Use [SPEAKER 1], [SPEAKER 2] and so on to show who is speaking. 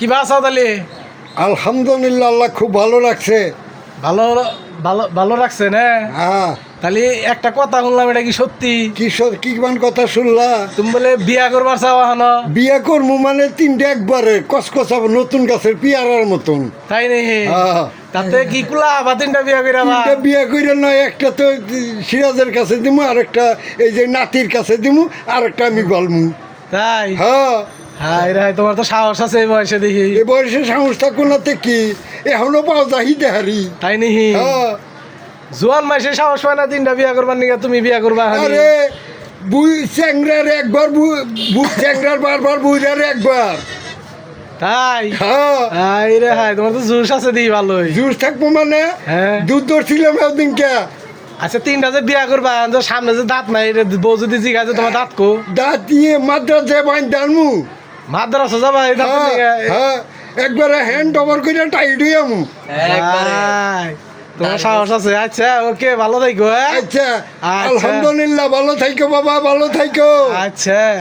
[SPEAKER 1] কি বাসা তাহলে?
[SPEAKER 2] আলহামদুলিল্লাহ আল্লাহ খুব ভালো লাগছে
[SPEAKER 1] ভালো ভালো ভালো রাখছে না?
[SPEAKER 2] হ্যাঁ।
[SPEAKER 1] তাহলে একটা কথা শুনলাম এটা কি সত্যি?
[SPEAKER 2] কি কি মান কথা শুনলা?
[SPEAKER 1] তুমি বলে বিয়া করবার চাও এখনও?
[SPEAKER 2] বিয়ে করব মানে তিনটে একবারে কসকসাব নতুন গাছের পিয়ারার মতন।
[SPEAKER 1] তাই নেই
[SPEAKER 2] হ্যাঁ।
[SPEAKER 1] তাতে কি কুলা বা তিনটা বিয়া করে
[SPEAKER 2] তিনটা বিয়ে করে নয় একটা তো সিরাজের কাছে দিমু আর একটা এই যে নাতির কাছে দিমু আর একটা আমি গলমু।
[SPEAKER 1] তাই?
[SPEAKER 2] হ্যাঁ।
[SPEAKER 1] হাই রে তোমার তো সাহস আছে এই বয়সে দেখি।
[SPEAKER 2] এ বয়সে সংস্থা কোনাতে কি? এখনও পাও যাহি দেহারি।
[SPEAKER 1] তাই নেই
[SPEAKER 2] হ্যাঁ।
[SPEAKER 1] জোয়ান মাসে সাহস পায় না তিনটা বিয়া করবার নিকে তুমি বিয়া করবা।
[SPEAKER 2] আরে বুই চ্যাংরার একবার বুই চ্যাংরার বারবার বুইরার একবার।
[SPEAKER 1] তাই?
[SPEAKER 2] হ্যাঁ।
[SPEAKER 1] হাই রে হাই তোমার তো জোশ আছে দিই ভালোই।
[SPEAKER 2] জুস থাকব মানে?
[SPEAKER 1] হ্যাঁ।
[SPEAKER 2] দুধ ধরছিলাম একদিনকে।
[SPEAKER 1] আচ্ছা তিনটা যে বিয়া করবা সামনে যে দাঁত নাই এটা বউ যদি জিগাছে তোমার দাঁত কো?
[SPEAKER 2] দাঁত দিয়ে মাদ্রাস যে বাইন দানমু
[SPEAKER 1] মাদ্রাসা যাবা এই দাঁত
[SPEAKER 2] হ্যাঁ হ্যাঁ একবারে হ্যান্ড ওভার করে টাইট হয়ে আমু
[SPEAKER 1] তোমার সাহস আছে। আচ্ছা ওকে ভালো থাকো হ্যাঁ?
[SPEAKER 2] আচ্ছা
[SPEAKER 1] আচ্ছা।
[SPEAKER 2] আলহামদুলিল্লাহ ভালো থাইকো বাবা ভালো থাইকো।
[SPEAKER 1] আচ্ছা।